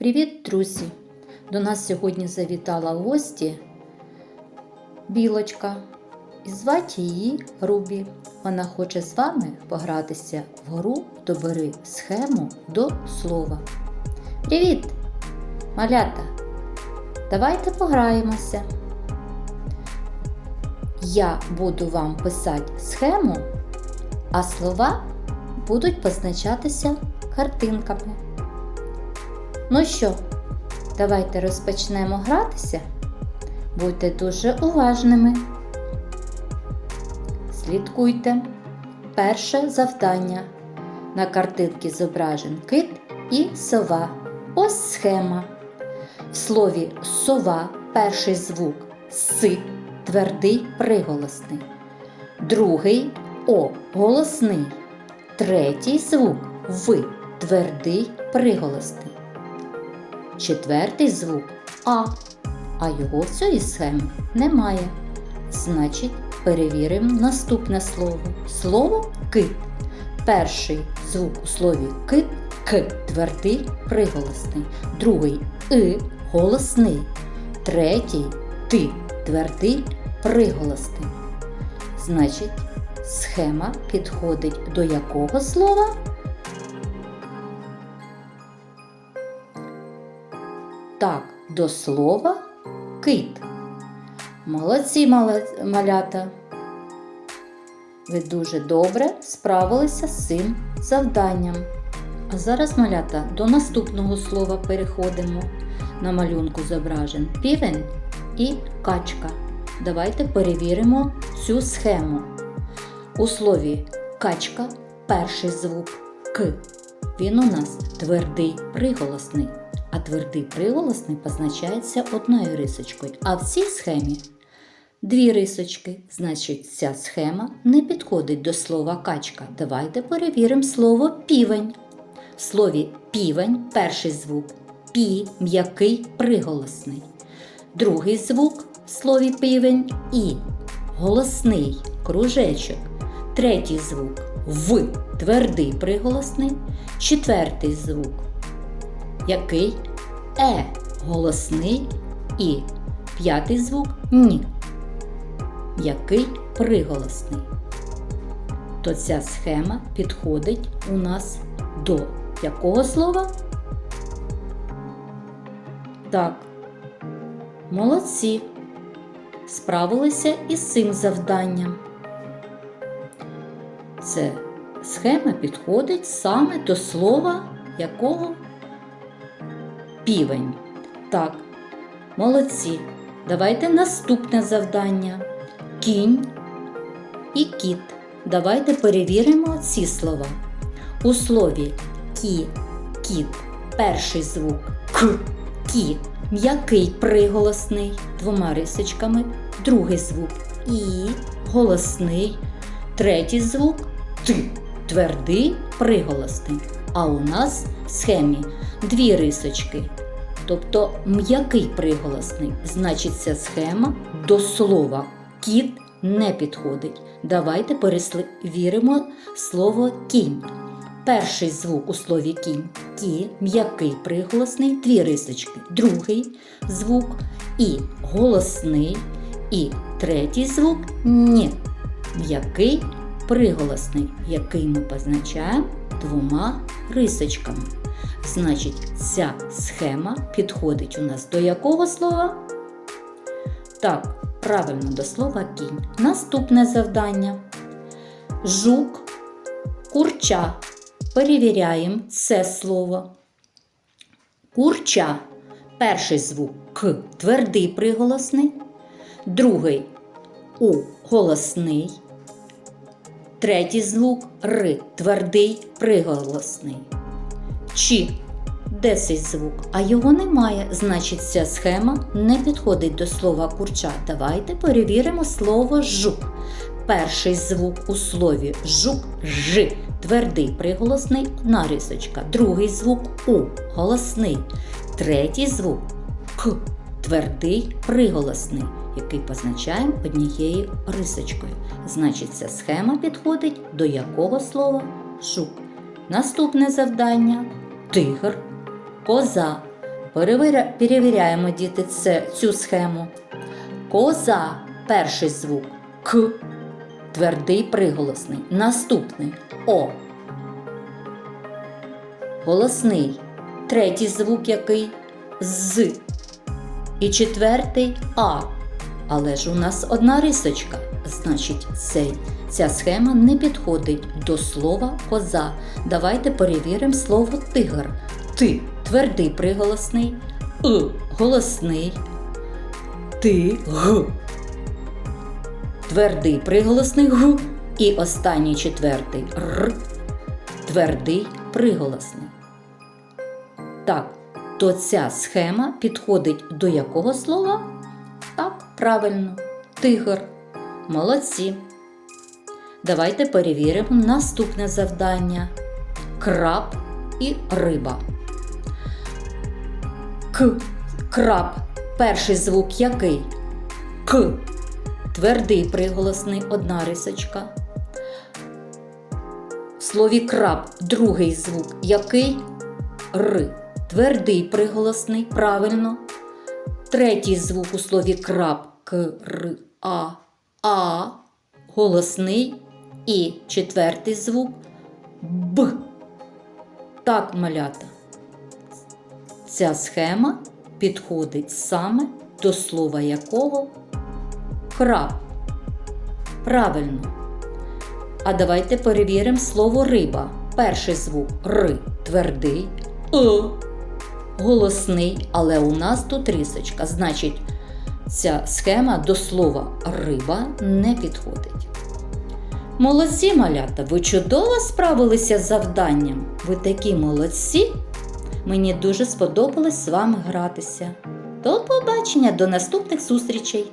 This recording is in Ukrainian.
Привіт, друзі! До нас сьогодні завітала гості білочка. І звати її Рубі. Вона хоче з вами погратися в гру Добери схему до слова. Привіт, малята! Давайте пограємося. Я буду вам писати схему, а слова будуть позначатися картинками. Ну що, давайте розпочнемо гратися. Будьте дуже уважними. Слідкуйте. Перше завдання. На картинці зображен кит і сова. Ось схема. В слові сова перший звук С, твердий приголосний. Другий О голосний. Третій звук В, твердий приголосний. Четвертий звук А, а його в цій схемі немає. Значить, перевіримо наступне слово. Слово кит. Перший звук у слові кит К твердий приголосний. Другий И голосний. Третій Ти твердий приголосний. Значить, схема підходить до якого слова? Так, до слова кит. Молодці малята. Ви дуже добре справилися з цим завданням. А зараз, малята, до наступного слова переходимо. На малюнку зображен півень і качка. Давайте перевіримо цю схему. У слові качка перший звук К. Він у нас твердий приголосний, а твердий приголосний позначається одною рисочкою. А в цій схемі дві рисочки. Значить, ця схема не підходить до слова качка. Давайте перевіримо слово півень. В слові півень перший звук пі м'який приголосний. Другий звук в слові півень і голосний кружечок. Третій звук в твердий приголосний. Четвертий звук який е голосний і п'ятий звук ні. Який приголосний. То ця схема підходить у нас до якого слова? Так. Молодці. Справилися із цим завданням. Це схема підходить саме до слова якого півень. Так, молодці. Давайте наступне завдання. Кінь і кіт. Давайте перевіримо ці слова. У слові кі, кіт, перший звук к, кі, м'який приголосний двома рисочками, другий звук і, голосний, третій звук т, твердий приголосний. А у нас в схемі дві рисочки. Тобто м'який приголосний. Значить, ця схема до слова кіт не підходить. Давайте перевіримо слово кінь. Перший звук у слові кінь кі, м'який приголосний, дві рисочки. Другий звук і голосний. І третій звук ні. М'який приголосний, який ми позначаємо двома рисочками. Значить, ця схема підходить у нас до якого слова? Так, правильно до слова кінь. Наступне завдання. Жук, курча. Перевіряємо це слово. Курча. Перший звук К твердий приголосний, другий У голосний, третій звук Р твердий приголосний. Чи де цей звук, а його немає, значить ця схема не підходить до слова курча. Давайте перевіримо слово жук. Перший звук у слові жук ж, твердий приголосний одна рисочка. Другий звук у голосний. Третій звук к, твердий приголосний, який позначаємо однією рисочкою. Значить, ця схема підходить до якого слова жук. Наступне завдання тигр, коза. Перевіря- Перевіряємо, діти, це, цю схему. Коза перший звук К. Твердий приголосний. Наступний О. Голосний. Третій звук який З. І четвертий А. Але ж у нас одна рисочка. Значить, цей, ця схема не підходить до слова коза. Давайте перевіримо слово тигр. Ти твердий приголосний, И голосний, ти г. Твердий приголосний г. І останній четвертий р. Твердий приголосний. Так, то ця схема підходить до якого слова? Так, правильно, тигр. Молодці. Давайте перевіримо наступне завдання: краб і риба. К. Краб. Перший звук який? К. Твердий приголосний одна рисочка. В слові краб другий звук який? Р. Твердий приголосний, правильно. Третій звук у слові краб к р а а голосний і четвертий звук б. Так, малята. Ця схема підходить саме до слова якого краб. Правильно. А давайте перевіримо слово риба. Перший звук р твердий, е голосний, але у нас тут рисочка. Значить, ця схема до слова риба не підходить. Молодці малята, ви чудово справилися з завданням. Ви такі молодці. Мені дуже сподобалось з вами гратися. До побачення, до наступних зустрічей!